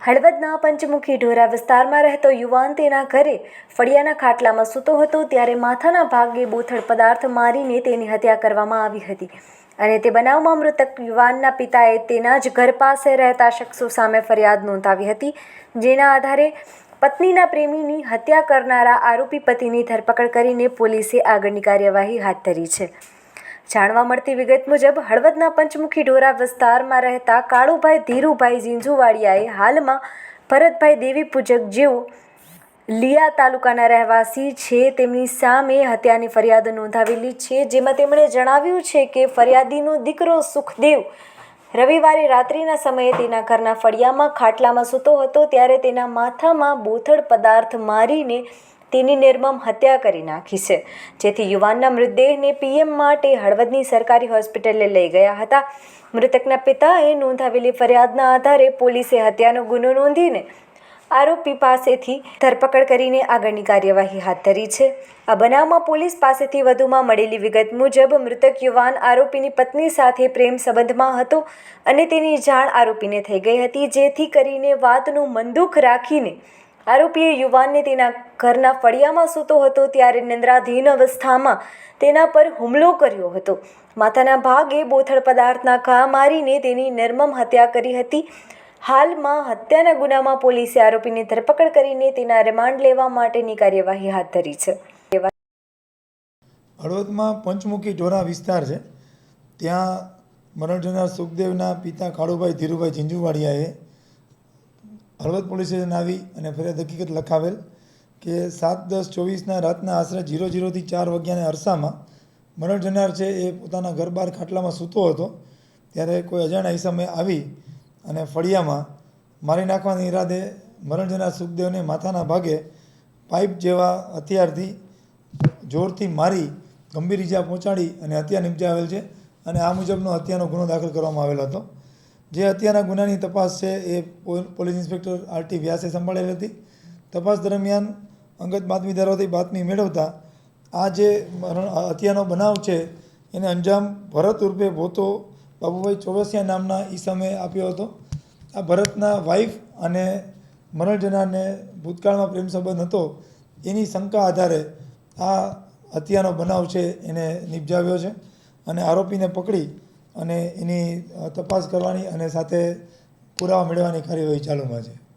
હળવદના પંચમુખી ઢોરા વિસ્તારમાં રહેતો યુવાન તેના ઘરે ફળિયાના ખાટલામાં સૂતો હતો ત્યારે માથાના ભાગે બોથડ પદાર્થ મારીને તેની હત્યા કરવામાં આવી હતી અને તે બનાવમાં મૃતક યુવાનના પિતાએ તેના જ ઘર પાસે રહેતા શખ્સો સામે ફરિયાદ નોંધાવી હતી, જેના આધારે પત્નીના પ્રેમીની હત્યા કરનારા આરોપી પતિની ધરપકડ કરીને પોલીસે આગળની કાર્યવાહી હાથ ધરી છે. જાણવા મળતી વિગત મુજબ, હળવદના પંચમુખી ઢોરા વિસ્તારમાં રહેતા કાળુભાઈ ધીરુભાઈ ઝીંઝુવાડિયાએ હાલમાં ભરતભાઈ દેવી પૂજક જેઓ લીયા તાલુકાના રહેવાસી છે, તેમની સામે હત્યાની ફરિયાદ નોંધાવેલી છે, જેમાં તેમણે જણાવ્યું છે કે ફરિયાદીનો દીકરો સુખદેવ રવિવારે રાત્રિના સમયે તેના ઘરના ફળિયામાં ખાટલામાં સૂતો હતો, ત્યારે તેના માથામાં બોથડ પદાર્થ મારીને તેની નિર્મમ હત્યા કરી નાખી છે. જેથી યુવાનના મૃતદેહને પીએમ માટે હળવદની સરકારી હોસ્પિટલે લઈ ગયા હતા. મૃતકના પિતાએ નોંધાવેલી ફરિયાદના આધારે પોલીસે હત્યાનો ગુનો નોંધીને આરોપી પાસેથી ધરપકડ કરીને આગળની કાર્યવાહી હાથ ધરી છે. આ બનાવમાં પોલીસ પાસેથી વધુમાં મળેલી વિગત મુજબ મૃતક યુવાન આરોપીની પત્ની સાથે પ્રેમ સંબંધમાં હતો અને તેની જાણ આરોપીને થઈ ગઈ હતી. જેથી કરીને વાતનું મંદુક રાખીને આરોપીએ યુવાનને તેના ઘરના ફળિયામાં સૂતો હતો ત્યારે નિંદ્રાધીન અવસ્થામાં તેના પર હુમલો કર્યો હતો. માથાના ભાગે બોથડ પદાર્થના ઘા મારીને તેની નિર્મમ હત્યા કરી હતી. હાલમાં હત્યાના ગુનામાં પોલીસે આરોપીની ધરપકડ કરીને તેના રિમાન્ડ લેવા માટેની કાર્યવાહી હાથ ધરી છે. હળવદમાં પંચમુખી ઢોરા વિસ્તાર છે. ત્યાં મરણ જનાર સુખદેવના પિતા કાળુભાઈ ધીરુભાઈ ઝીંઝુવાડિયાએ હળવદ પોલીસ સ્ટેશન આવી અને ફરિયાદ હકીકત લખાવેલ કે સાત દસ ચોવીસના રાતના આશરે ઝીરો જીરોથી ચાર વાગ્યાના અરસામાં મરણ જનાર છે એ પોતાના ઘર બહાર ખાટલામાં સૂતો હતો. ત્યારે કોઈ અજાણ્યા હિસામે આવી અને ફળિયામાં મારી નાખવાના ઈરાદે મરણ જનાર સુખદેવને માથાના ભાગે પાઇપ જેવા હથિયારથી જોરથી મારી ગંભીર ઈજા પહોંચાડી અને હત્યા નિપજાવેલ છે અને આ મુજબનો હત્યાનો ગુનો દાખલ કરવામાં આવેલ હતો. જે હત્યાના ગુનાની તપાસ છે એ પોલીસ ઇન્સ્પેક્ટર આરટી વ્યાસે સંભાળેલી હતી. તપાસ દરમિયાન અંગત બાતમીદારોથી બાતમી મેળવતા આ જે હત્યાનો બનાવ છે, એને અંજામ ભરત ઉર્ફે ભોતો બાબુભાઈ ચોરસિયા નામના ઈસમે આપ્યો હતો. આ ભરતના વાઈફ અને મરણજનાને ભૂતકાળમાં પ્રેમ સંબંધ હતો, એની શંકા આધારે આ હત્યાનો બનાવ છે એને નિપજાવ્યો છે અને આરોપીને પકડી અને એની તપાસ કરવાની અને સાથે પુરાવા મેળવવાની કાર્યવાહી ચાલુમાં છે.